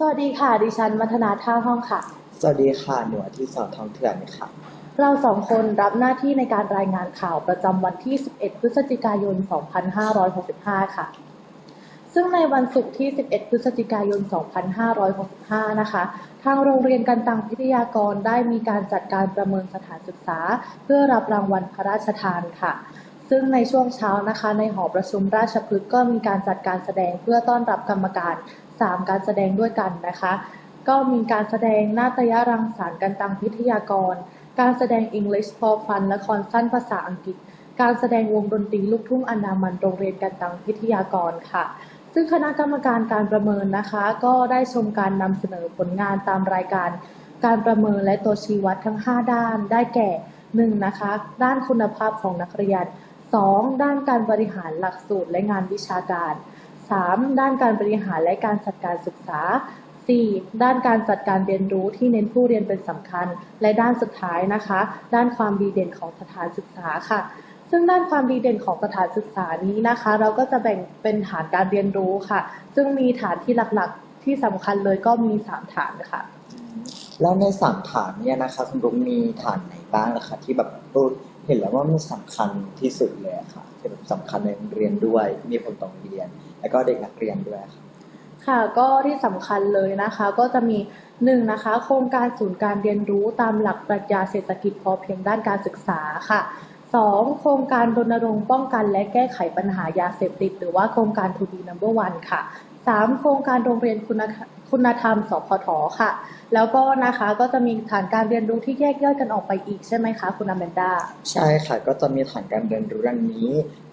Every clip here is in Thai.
สวัสดีค่ะ ดิฉันมัทนาท่าห้องค่ะ สวัสดีค่ะ หนูอาทิตย์สอนทองเถื่อนค่ะ เราสองคนรับหน้าที่ในการรายงานข่าวประจำวันที่ 11 พฤศจิกายน 2565 ค่ะ ซึ่งในวันศุกร์ที่ 11 พฤศจิกายน 2565 นะคะ ทางโรงเรียนกันตังพิทยากรได้มีการจัดการประเมินสถานศึกษา เพื่อรับรางวัลพระราชทานค่ะซึ่งในช่วงเช้านะคะในหอประชุมราชพฤกษ์ก็มีการจัดการแสดงเพื่อต้อนรับกรรมการ 3 การแสดงด้วยกันนะคะ ก็มีการแสดงนาฏยรังสรรค์กันตังพิทยากร การแสดง English for Fun ละครสั้นภาษาอังกฤษ การแสดงวงดนตรีลูกทุ่งอนามันโรงเรียนกันตังพิทยากรค่ะ ซึ่งคณะกรรมการการประเมินนะคะ ก็ได้ชมการนำเสนอผลงานตามรายการ การประเมินและตัวชี้วัดทั้ง 5 ด้านได้แก่ 1. นะคะ ด้านคุณภาพของนักเรียน 2. ด้านการบริหารหลักสูตรและงานวิชาการ 3. ด้านการบริหารและการจัดการศึกษา 4. ด้านการจัดการเรียนรู้ที่เน้นผู้เรียนเป็นสำคัญ และด้านสุดท้ายนะคะ ด้านความดีเด่นของสถานศึกษาค่ะ ซึ่งด้านความดีเด่นของสถานศึกษานี้นะคะ เราก็จะแบ่งเป็นฐานการเรียนรู้ค่ะ ซึ่งมีฐานที่หลักๆ ที่สำคัญเลยก็มี 3 ฐานค่ะ แล้วในสามฐานเนี่ยนะคะคุณลุงมีฐานไหนบ้างนะคะที่แบบ เห็นแล้วว่ามันสำคัญที่สุดเลยค่ะที่แบบสำคัญในโรงเรียนด้วย มีผลต่อโรงเรียน แล้วก็เด็กนักเรียนด้วยค่ะค่ะก็ที่สำคัญเลยนะคะก็จะมีหนึ่งนะคะ โครงการศูนย์การเรียนรู้ตามหลักปรัชญาเศรษฐกิจพอเพียงด้านการศึกษาค่ะสองโครงการรณรงค์ป้องกันและแก้ไขปัญหายาเสพติด หรือว่าโครงการ To be number one ค่ะ สามโครงการโรงเรียนคุณคุณธรรม สพทค่ะ แล้วก็นะคะก็จะมีฐานการเรียนรู้ที่แยกย่อยกันออกไปอีกใช่ไหมคะคุณอแมนดาใช่ค่ะก็จะมีฐานการเรียนรู้ดังนี้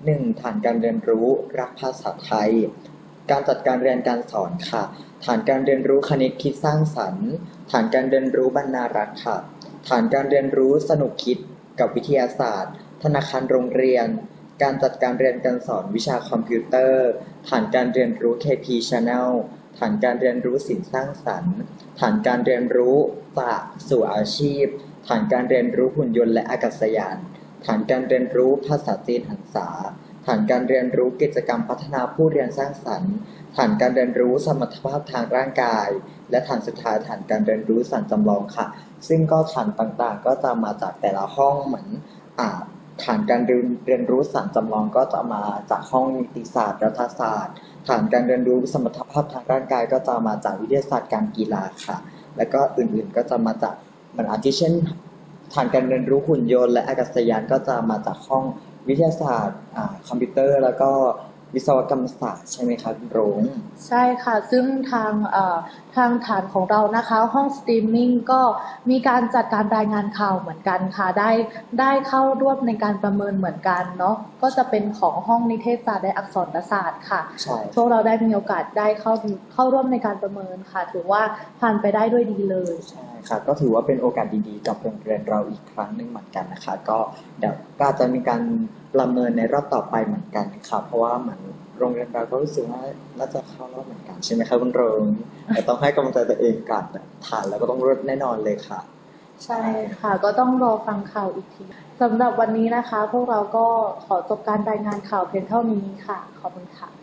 หนึ่งฐานการเรียนรู้รักภาษาไทย การจัดการเรียนการสอนค่ะ ฐานการเรียนรู้คณิตคิดสร้างสรรค์ ฐานการเรียนรู้บรรณารักษ์ค่ะ ฐานการเรียนรู้สนุกคิดกับวิทยาศาสตร์ ธนาคารโรงเรียน การจัดการเรียนการสอนวิชาคอมพิวเตอร์ ฐานการเรียนรู้ KP Channel ฐานการเรียนรู้สิ่งสร้างสรรค์ ฐานการเรียนรู้จากสู่อาชีพ ฐานการเรียนรู้หุ่นยนต์และอากาศยาน ฐานการเรียนรู้ภาษาจีนหันษา ฐานการเรียนรู้กิจกรรมพัฒนาผู้เรียนสร้างสรรค์ ฐานการเรียนรู้สมรรถภาพทางร่างกาย และฐานสุดท้ายฐานการเรียนรู้สันจำลองค่ะ ซึ่งก็ฐานต่างๆ ก็จะมาจากแต่ละห้องเหมือนอ่า ฐานการเรียนรู้สารจำลองก็จะมาจากห้องนิติศาสตร์รัฐศาสตร์ ฐานการเรียนรู้สมรรถภาพทางร่างกาย ก็จะมาจากวิทยาศาสตร์การกีฬาค่ะ แล้วก็อื่นๆก็จะมาจากมันอาทิเช่น ฐานการเรียนรู้หุ่นยนต์และอากาศยานก็จะมาจากห้องวิทยาศาสตร์คอมพิวเตอร์ แล้วก็ วิศวกรรมศาสตร์ใช่ไหมครับคุณโรงใช่ค่ะ ซึ่งทางเอ่อทางฐานของเรานะคะ ห้องสตรีมมิ่งก็มีการจัดการรายงานข่าวเหมือนกันค่ะ ได้ได้เข้าร่วมในการประเมินเหมือนกันเนาะก็จะเป็นของห้องนิเทศศาสตร์และอักษรศาสตร์ค่ะใช่พวกเราได้มีโอกาสได้เข้าเข้าร่วมในการประเมินค่ะ ถือว่าผ่านไปได้ด้วยดีเลยใช่ คะก็ถือว่าเป็นโอกาสดีๆกับโรงเรียนเราอีกครั้งหนึ่งเหมือนกันนะคะ ก็เดี๋ยวก็อาจจะมีการประเมินในรอบต่อไปเหมือนกันค่ะเพราะว่าเหมือนโรงเรียนเราก็รู้สึกว่าน่าจะเข้ารอบเหมือนกันใช่ไหมคะคุณโรงแต่ต้องให้กำลังใจตัวเองก่อนผ่านแล้วก็ต้องรอดแน่นอนเลยค่ะ ใช่ค่ะ ก็ต้องรอฟังข่าวอีกทีสำหรับวันนี้นะคะ พวกเราก็ขอจบการรายงานข่าวเพียงเท่านี้ค่ะ ขอบคุณค่ะ